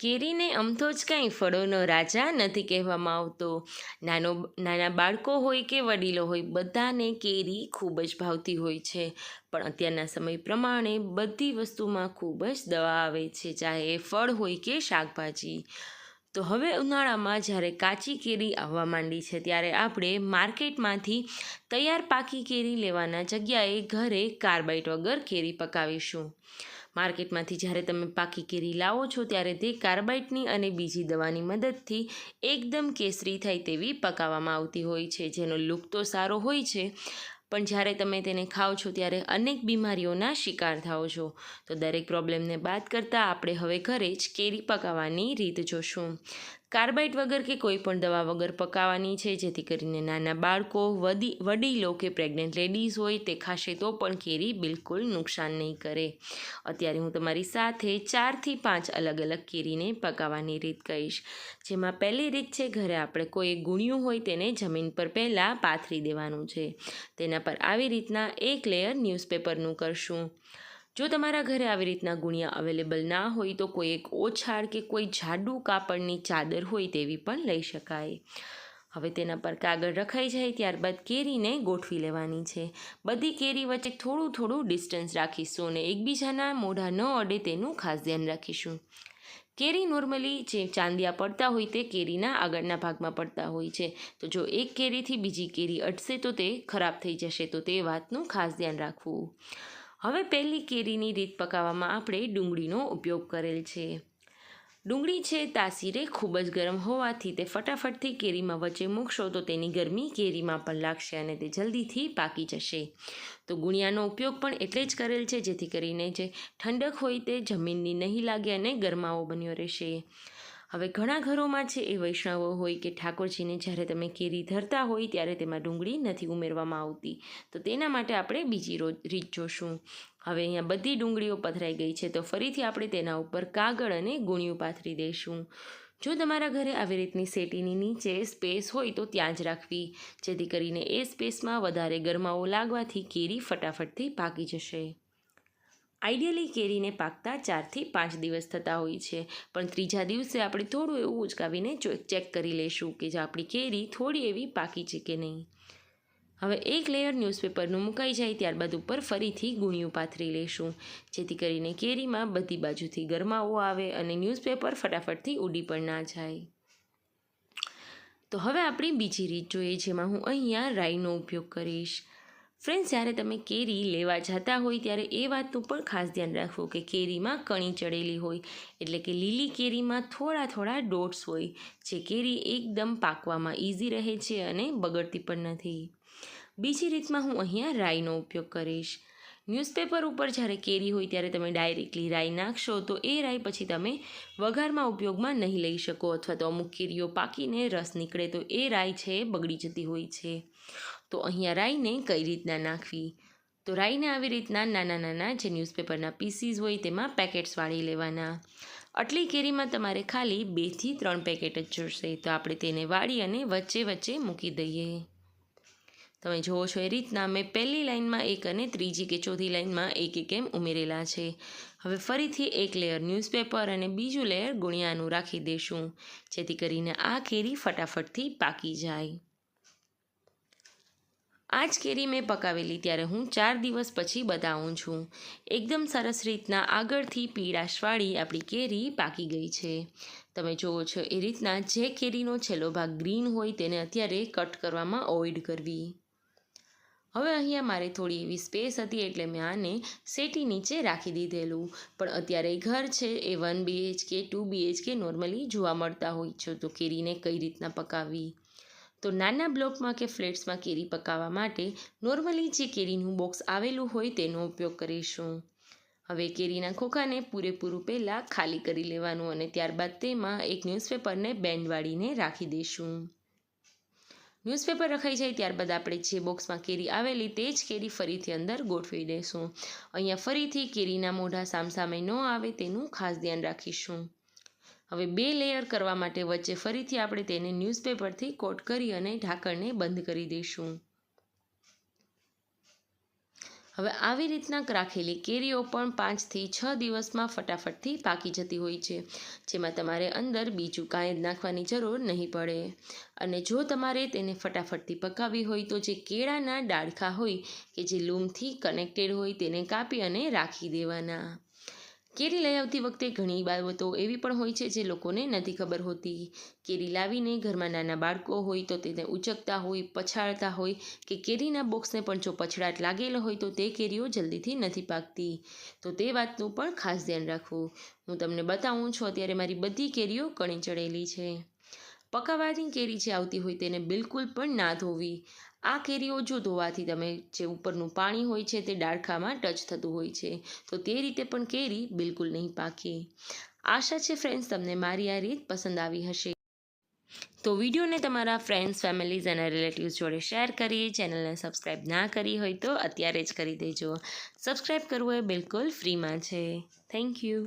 કેરીને અમથો જ કાંઈ ફળોનો રાજા નથી કહેવામાં આવતો. નાનો નાના બાળકો હોય કે વડીલો હોય, બધાને કેરી ખૂબ જ ભાવતી હોય છે. પણ અત્યારના સમય પ્રમાણે બધી વસ્તુમાં ખૂબ જ દવા આવે છે, ચાહે એ ફળ હોય કે શાકભાજી. તો હવે ઉનાળામાં જ્યારે કાચી કેરી આવવા માંડી છે, ત્યારે આપણે માર્કેટમાંથી તૈયાર પાકી કેરી લેવાના જગ્યાએ ઘરે કાર્બાઇટ વગર કેરી પકાવીશું. માર્કેટમાંથી જ્યારે તમે પાકી કેરી લાવો છો ત્યારે તે કાર્બાઇટની અને બીજી દવાની મદદથી એકદમ કેસરી થાય તેવી પકાવવામાં આવતી હોય છે, જેનો લુક તો સારો હોય છે, પણ જ્યારે તમે તેને ખાઓ છો ત્યારે અનેક બીમારીઓના શિકાર થાઓ છો. તો દરેક પ્રોબ્લેમને બાદ કરતાં આપણે હવે ઘરે જ કેરી પકાવવાની રીત જોશું. કાર્બાઇડ વગર કે કોઈ પણ દવા વગર પકાવવાની છે, જેથી કરીને નાના બાળકો, વડી, વડીલો કે પ્રેગ્નન્ટ લેડીઝ હોય તે ખાશે તો પણ કેરી બિલકુલ નુકસાન નહીં કરે. અત્યારે હું તમારી સાથે ચારથી પાંચ અલગ અલગ કેરીને પકાવવાની રીત કહીશ. જેમાં પહેલી રીત છે, ઘરે આપણે કોઈ ગુણ્યું હોય તેને જમીન પર પહેલાં પાથરી દેવાનું છે. તેના પર આવી રીતના એક લેયર ન્યૂઝપેપરનું કરશું. જો તમારા ઘરે આવી રીતના ગુણિયા અવેલેબલ ના હોય તો કોઈ એક ઓછાળ કે કોઈ જાડુ કાપડની ચાદર હોય તેવી પણ લઈ શકાય. હવે તેના પર કાગળ રખાઈ જાય ત્યારબાદ કેરીને ગોઠવી લેવાની છે. બધી કેરી વચ્ચે થોડું થોડું ડિસ્ટન્સ રાખીશું અને એકબીજાના મોઢા ન અડે તેનું ખાસ ધ્યાન રાખીશું. કેરી નોર્મલી જે ચાંદિયા પડતા હોય તે કેરીના આગળના ભાગમાં પડતા હોય છે. તો જો એક કેરીથી બીજી કેરી અટશે તો તે ખરાબ થઈ જશે તો તે વાતનું ખાસ ધ્યાન રાખવું. હવે પહેલી કેરીની રીત પકાવવામાં આપણે ડુંગળીનો ઉપયોગ કરેલ છે. ડુંગળી છે તાસીરે ખૂબ જ ગરમ હોવાથી તે ફટાફટથી કેરીમાં વચ્ચે મૂકશો તો તેની ગરમી કેરીમાં પણ લાગશે અને તે જલ્દીથી પાકી જશે. તો ગુણિયાનો ઉપયોગ પણ એટલે જ કરેલ છે જેથી કરીને જે ઠંડક હોય તે જમીનની નહીં લાગે અને ગરમાવો બન્યો રહેશે. હવે ઘણા ઘરોમાં છે એ વૈષ્ણવો હોય કે ઠાકોરજીને જ્યારે તમે કેરી ધરતા હોય ત્યારે તેમાં ડુંગળી નથી ઉમેરવામાં આવતી. તો તેના માટે આપણે બીજી રોજ રીત જોશું. હવે અહીંયા બધી ડુંગળીઓ પથરાઈ ગઈ છે તો ફરીથી આપણે તેના ઉપર કાગળ અને ગુણિયું પાથરી દઈશું. જો તમારા ઘરે આવી રીતની સેટીની નીચે સ્પેસ હોય તો ત્યાં જ રાખવી. જેથી કરીને એ સ્પેસમાં વધારે ગરમાવો લાગવાથી કેરી ફટાફટથી પાકી જશે. આઈડિયલી કેરીને પાકતા ચારથી પાંચ દિવસ થતા હોય છે. પણ ત્રીજા દિવસે આપણે થોડું એવું ઉચકાવીને ચેક કરી લઈશું કે જે આપણી કેરી થોડી એવી પાકી છે કે નહીં. હવે એક લેયર ન્યૂઝપેપરનું મુકાઈ જાય ત્યારબાદ ઉપર ફરીથી ગુણિયું પાથરી લઈશું જેથી કરીને કેરીમાં બધી બાજુથી ગરમાવો આવે અને ન્યૂઝપેપર ફટાફટથી ઉડી પણ ના જાય. તો હવે આપણી બીજી રીત જોઈએ જેમાં હું અહીંયા રાઈનો ઉપયોગ કરીશ. ફ્રેન્ડ્સ જ્યારે તમે કેરી લેવા જતા હોય, ત્યારે એ વાતનું પણ ખાસ ધ્યાન રાખવું કે કેરીમાં કણી ચડેલી હોય. એટલે કે લીલી કેરીમાં થોડા થોડા ડોટ્સ હોય, જે કેરી એકદમ પાકવામાં ઇઝી રહે છે અને બગડતી પણ નથી. બીજી રીતમાં હું અહીંયા રાઈનો ઉપયોગ કરીશ. ન્યૂઝપેપર ઉપર જ્યારે કેરી હોય, ત્યારે તમે ડાયરેક્ટલી રાઈ નાખશો, તો એ રાઈ પછી તમે વઘારમાં ઉપયોગમાં નહીં લઈ શકો, અથવા તો અમુક કેરીઓ પાકીને રસ નીકળે, તો એ રાઈ છે બગડી જતી હોય છે. તો અહીંયા રાઈને કઈ રીતના નાખવી? તો રાઈને આવી રીતના નાના નાના જે ન્યૂઝપેપરના પીસીસ હોય તેમાં પેકેટ્સ વાળી લેવાના. આટલી કેરીમાં તમારે ખાલી બેથી ત્રણ પેકેટ જ જોશે. તો આપણે તેને વાળી અને વચ્ચે વચ્ચે મૂકી દઈએ. તમે જુઓ છો એ રીતના મેં પહેલી લાઇનમાં એક અને ત્રીજી કે ચોથી લાઇનમાં એક એક એમ ઉમેરેલા છે. હવે ફરીથી એક લેયર ન્યૂઝપેપર અને બીજું લેયર ગુણિયાનું રાખી દઈશું જેથી કરીને આ કેરી ફટાફટથી પાકી જાય. આ જ કેરી મેં પકાવેલી ત્યારે હું ચાર દિવસ પછી બતાવું છું. એકદમ સરસ રીતના આગળથી પીળાશવાળી આપણી કેરી પાકી ગઈ છે. તમે જુઓ છો એ રીતના જે કેરીનો છેલ્લો ભાગ ગ્રીન હોય તેને અત્યારે કટ કરવામાં અવોઇડ કરવી. હવે અહીંયા મારે થોડી એવી સ્પેસ હતી એટલે મેં આને સેટી નીચે રાખી દીધેલું. પણ અત્યારે ઘર છે એ one BHK two BHK normally જોવા મળતા હોય છે તો કેરીને કઈ રીતના પકાવવી? તો નાના બ્લોકમાં કે ફ્લેટ્સમાં કેરી પકાવવા માટે નોર્મલી જે કેરીનું બોક્સ આવેલું હોય તેનો ઉપયોગ કરીશું. હવે કેરીના ખોખાને પૂરેપૂરું પહેલાં ખાલી કરી લેવાનું અને ત્યારબાદ તેમાં એક ન્યૂઝપેપરને બેન્ડ વાળીને રાખી દઈશું. ન્યૂઝપેપર રખાઈ જાય ત્યારબાદ આપણે જે બોક્સમાં કેરી આવેલી તે જ કેરી ફરીથી અંદર ગોઠવી દઈશું. અહીંયા ફરીથી કેરીના મોઢા સામસામે ન આવે તેનું ખાસ ધ્યાન રાખીશું. હવે બે લેયર કરવા માટે વચ્ચે ફરીથી આપણે તેને ન્યૂઝપેપરથી કોટ કરી અને ઢાંકણને બંધ કરી દઈશું. હવે આવી રીતના રાખેલી કેરીઓ પણ પાંચથી છ દિવસમાં ફટાફટથી પાકી જતી હોય છે, જેમાં તમારે અંદર બીજું કાંઈ જ નાખવાની જરૂર નહીં પડે. અને જો તમારે તેને ફટાફટથી પકાવવી હોય તો જે કેળાના ડાળખા હોય કે જે લૂમથી કનેક્ટેડ હોય તેને કાપી અને રાખી દેવાના. કેરી લઈ આવતી વખતે ઘણી બાબતો એવી પણ હોય છે જે લોકોને નથી ખબર હોતી. કેરી લાવીને ઘરમાં નાના બાળકો હોય તો તેને ઉચકતા હોય, પછાડતા હોય કે કેરીના બોક્સને પણ જો પછડાટ લાગેલો હોય તો તે કેરીઓ જલ્દીથી નથી પાકતી. તો તે વાતનું પણ ખાસ ધ્યાન રાખવું. હું તમને બતાવું છું, અત્યારે મારી બધી કેરીઓ કણી ચડેલી છે. પકાવવાની કેરી જે આવતી હોય તેને બિલકુલ પણ ના ધોવી. આ કેરીઓ જો ધોવાથી તમે જે ઉપરનું પાણી હોય છે તે ડાળખામાં ટચ થતું હોય છે, તો તે રીતે પણ કેરી બિલકુલ નહીં પાકે. આશા છે ફ્રેન્ડ્સ, તમને મારી આ રીત પસંદ આવી હશે. તો વિડીયોને તમારા ફ્રેન્ડ્સ, ફેમિલીઝ અને રિલેટિવ્સ જોડે શેર કરી, ચેનલને સબસ્ક્રાઈબ ના કરી હોય તો અત્યારે જ કરી દેજો. સબસ્ક્રાઈબ કરવું એ બિલકુલ ફ્રીમાં છે. Thank you.